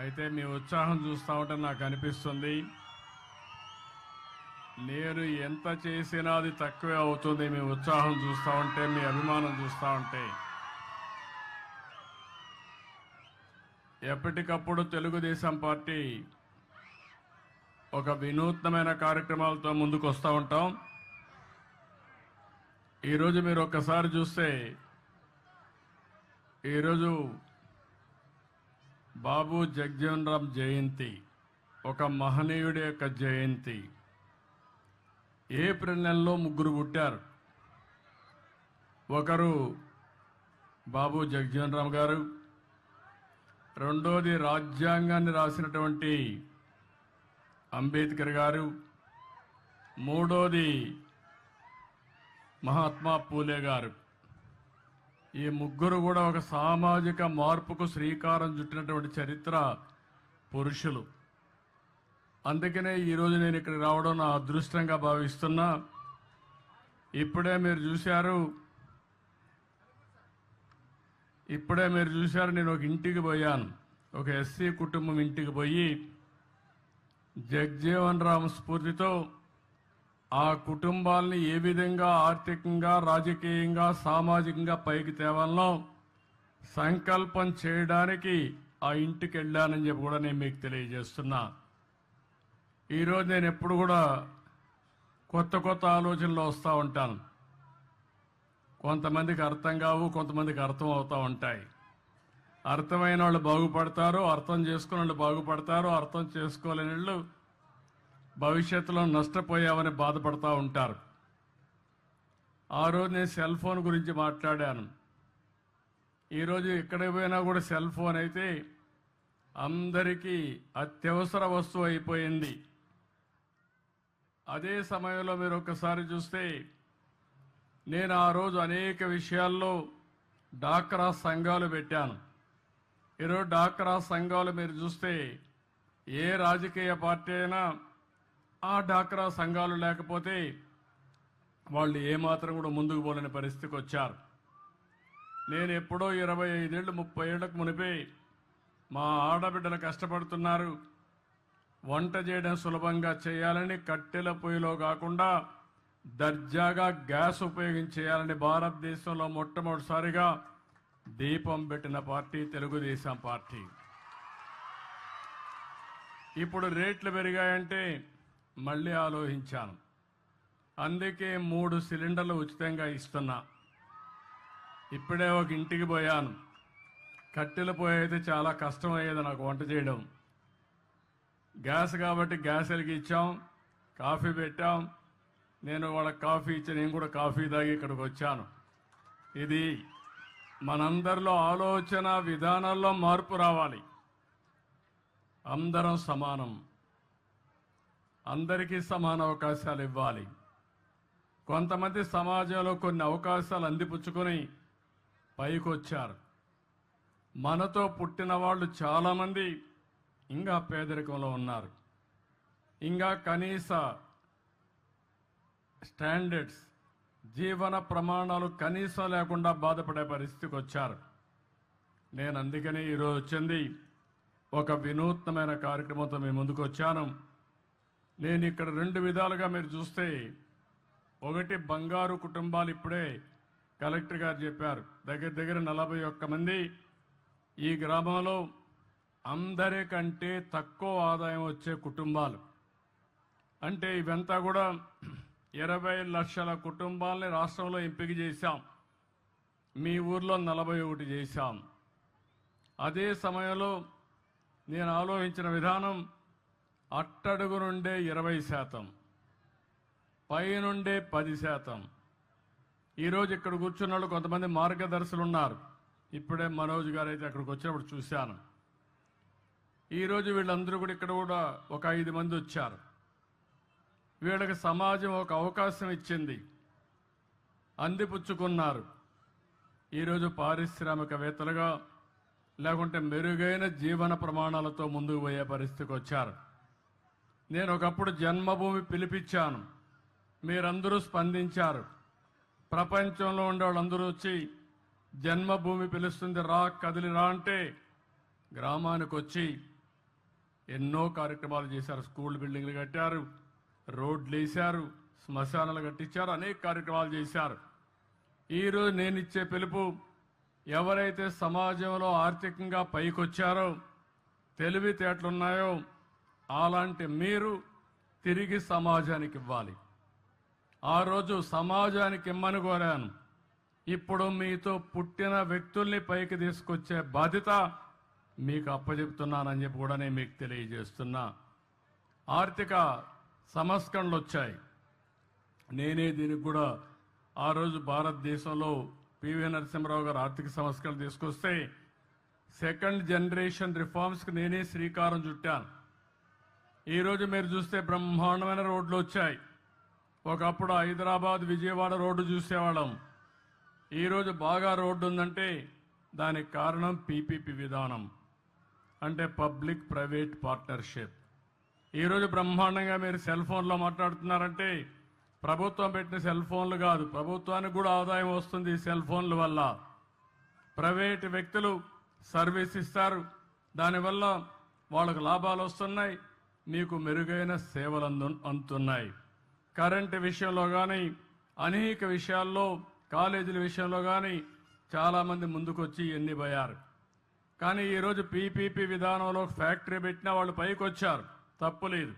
అయితే మీ ఉత్సాహం చూస్తూ ఉంటే నాకు అనిపిస్తుంది. నేను ఎంత చేసినా అది తక్కువే అవుతుంది. మీ ఉత్సాహం చూస్తూ ఉంటే మీ అభిమానం చూస్తూ ఉంటే. ఎప్పటికప్పుడు తెలుగుదేశం పార్టీ ఒక వినూత్నమైన కార్యక్రమాలతో ముందుకు వస్తూ ఉంటాం. ఈరోజు మీరు ఒక్కసారి చూస్తే ఈరోజు బాబు జగ్జీవన్ రామ్ జయంతి ఒక మహనీయుడి యొక్క జయంతి. ఏప్రిల్ నెలలో ముగ్గురు పుట్టారు. ఒకరు బాబు జగ్జీవన్ రామ్ గారు రెండోది రాజ్యాంగాన్ని రాసినటువంటి అంబేద్కర్ గారు మూడోది మహాత్మా పూలే గారు. ఈ ముగ్గురు కూడా ఒక సామాజిక మార్పుకు శ్రీకారం చుట్టినటువంటి చరిత్ర పురుషులు. అందుకనే ఈరోజు నేను ఇక్కడికి రావడం నా అదృష్టంగా భావిస్తున్నా. ఇప్పుడే మీరు చూశారు. ఇప్పుడే మీరు చూశారు నేను ఒక ఇంటికి పోయాను. ఒక ఎస్సీ కుటుంబం ఇంటికి పోయి జగ్జీవన్ రామ్ స్ఫూర్తితో ఆ కుటుంబాలని ఏ విధంగా ఆర్థికంగా రాజకీయంగా సామాజికంగా పైకి తేవాలనో సంకల్పం చేయడానికి ఆ ఇంటికి వెళ్ళానని చెప్పి కూడా నేను మీకు తెలియజేస్తున్నా. ఈరోజు నేను ఎప్పుడు కూడా కొత్త కొత్త ఆలోచనలు వస్తూ ఉంటాను. కొంతమందికి అర్థం కావు కొంతమందికి అర్థం అవుతూ ఉంటాయి. అర్థమైన వాళ్ళు బాగుపడతారు అర్థం చేసుకున్న వాళ్ళు బాగుపడతారు అర్థం చేసుకోలేని వాళ్ళు భవిష్యత్తులో నష్టపోయావని బాధపడతా ఉంటారు. ఆ రోజు నేను సెల్ ఫోన్ గురించి మాట్లాడాను. ఈరోజు ఎక్కడికి పోయినా కూడా సెల్ ఫోన్ అయితే అందరికీ అత్యవసర వస్తువు అయిపోయింది. అదే సమయంలో మీరు ఒక్కసారి చూస్తే నేను ఆ రోజు అనేక విషయాల్లో డాక్రా సంఘాలు పెట్టాను. ఈరోజు డాక్రా సంఘాలు మీరు చూస్తే ఏ రాజకీయ పార్టీ అయినా ఆ డాక్రా సంఘాలు లేకపోతే వాళ్ళు ఏమాత్రం కూడా ముందుకు పోలేని పరిస్థితికి వచ్చారు. నేను ఎప్పుడో ఇరవై ఐదేళ్ళు ముప్పై ఏళ్ళకు మునిపే మా ఆడబిడ్డలు కష్టపడుతున్నారు. వంట చేయడం సులభంగా చేయాలని కట్టెల పొయ్యిలో కాకుండా దర్జాగా గ్యాస్ ఉపయోగించేయాలని భారతదేశంలో మొట్టమొదటిసారిగా దీపం పెట్టిన పార్టీ తెలుగుదేశం పార్టీ. ఇప్పుడు రేట్లు పెరిగాయంటే మళ్ళీ ఆలోచించాను. అందుకే మూడు సిలిండర్లు ఉచితంగా ఇస్తున్నా. ఇప్పుడే ఒక ఇంటికి పోయాను. కట్టెలు పొయ్యి చాలా కష్టం అయ్యేది నాకు వంట చేయడం. గ్యాస్ కాబట్టి గ్యాస్ వెలిగించాం కాఫీ పెట్టాం. నేను వాళ్ళకి కాఫీ ఇచ్చి నేను కూడా కాఫీ తాగి ఇక్కడికి వచ్చాను. ఇది మనందరిలో ఆలోచన విధానాల్లో మార్పు రావాలి. అందరం సమానం. అందరికీ సమాన అవకాశాలు ఇవ్వాలి. కొంతమంది సమాజంలో కొన్ని అవకాశాలు అందిపుచ్చుకొని పైకి వచ్చారు మనతో పుట్టిన వాళ్ళు చాలామంది ఇంకా పేదరికంలో ఉన్నారు. ఇంకా కనీస స్టాండర్డ్స్ జీవన ప్రమాణాలు కనీసం లేకుండా బాధపడే పరిస్థితికి వచ్చారు. నేను అందుకని ఈరోజు వచ్చింది ఒక వినూత్నమైన కార్యక్రమంతో మేము ముందుకు వచ్చాను. నేను ఇక్కడ రెండు విధాలుగా మీరు చూస్తే ఒకటి బంగారు కుటుంబాలు ఇప్పుడే కలెక్టర్ గారు చెప్పారు. దగ్గర దగ్గర నలభై ఒక్క మంది. ఈ గ్రామంలో అందరికంటే తక్కువ ఆదాయం వచ్చే కుటుంబాలు. అంటే ఇవంతా కూడా ఇరవై లక్షల కుటుంబాలని రాష్ట్రంలో ఎంపిక చేశాం. మీ ఊర్లో నలభై ఒకటి చేశాం. అదే సమయంలో నేను ఆలోచించిన విధానం అట్టడుగు నుండే ఇరవై శాతం పైనుండే పది శాతం. ఈరోజు ఇక్కడ కూర్చున్న వాళ్ళు కొంతమంది మార్గదర్శులు ఉన్నారు ఇప్పుడే మనోజ్ గారు అయితే అక్కడికి వచ్చినప్పుడు చూశాను. ఈరోజు వీళ్ళందరూ కూడా ఇక్కడ కూడా ఒక ఐదు మంది వచ్చారు. వీళ్ళకి సమాజం ఒక అవకాశం ఇచ్చింది. అందిపుచ్చుకున్నారు. ఈరోజు పారిశ్రామికవేత్తలుగా లేకుంటే మెరుగైన జీవన ప్రమాణాలతో ముందుకు పోయే పరిస్థితికి వచ్చారు. నేను ఒకప్పుడు జన్మభూమి పిలిపించాను. మీరందరూ స్పందించారు. ప్రపంచంలో ఉండే వాళ్ళందరూ వచ్చి జన్మభూమి పిలుస్తుంది రా కదిలి రా అంటే గ్రామానికి వచ్చి ఎన్నో కార్యక్రమాలు చేశారు. స్కూల్ బిల్డింగ్లు కట్టారు రోడ్లు వేశారు శ్మశానాలు కట్టించారు అనేక కార్యక్రమాలు చేశారు. ఈరోజు నేను ఇచ్చే పిలుపు ఎవరైతే సమాజంలో ఆర్థికంగా పైకొచ్చారో తెలివితేటలున్నాయో అలాంటి మీరు తిరిగి సమాజానికి ఇవ్వాలి. ఆ రోజు సమాజానికి ఇమ్మని కోరాను. ఇప్పుడు మీతో పుట్టిన వ్యక్తుల్ని పైకి తీసుకొచ్చే బాధ్యత మీకు అప్పచెప్తున్నానని చెప్పి కూడా నేను మీకు తెలియజేస్తున్నా. ఆర్థిక సంస్కరణలు వచ్చాయి. నేనే దీనికి కూడా ఆ రోజు భారతదేశంలో పివి నరసింహరావు గారు ఆర్థిక సంస్కరణలు తీసుకొస్తే సెకండ్ జనరేషన్ రిఫార్మ్స్కి నేనే శ్రీకారం చుట్టాను. ఈరోజు మీరు చూస్తే బ్రహ్మాండమైన రోడ్లు వచ్చాయి. ఒకప్పుడు హైదరాబాద్ విజయవాడ రోడ్డు చూసేవాళ్ళం. ఈరోజు బాగా రోడ్డు ఉందంటే దానికి కారణం పీపీపీ విధానం అంటే పబ్లిక్ ప్రైవేట్ పార్ట్నర్షిప్. ఈరోజు బ్రహ్మాండంగా మీరు సెల్ ఫోన్లో మాట్లాడుతున్నారంటే ప్రభుత్వం పెట్టిన సెల్ ఫోన్లు కాదు ప్రభుత్వానికి కూడా ఆదాయం వస్తుంది ఈ సెల్ ఫోన్ల వల్ల. ప్రైవేట్ వ్యక్తులు సర్వీస్ ఇస్తారు దానివల్ల వాళ్ళకు లాభాలు వస్తున్నాయి మీకు మెరుగైన సేవలు అందు అందుతున్నాయి. కరెంటు విషయంలో కానీ అనేక విషయాల్లో కాలేజీల విషయంలో కానీ చాలామంది ముందుకొచ్చి ఎన్ని పోయారు కానీ ఈరోజు పీపీపీ విధానంలో ఫ్యాక్టరీ పెట్టిన వాళ్ళు పైకి వచ్చారు తప్పులేదు.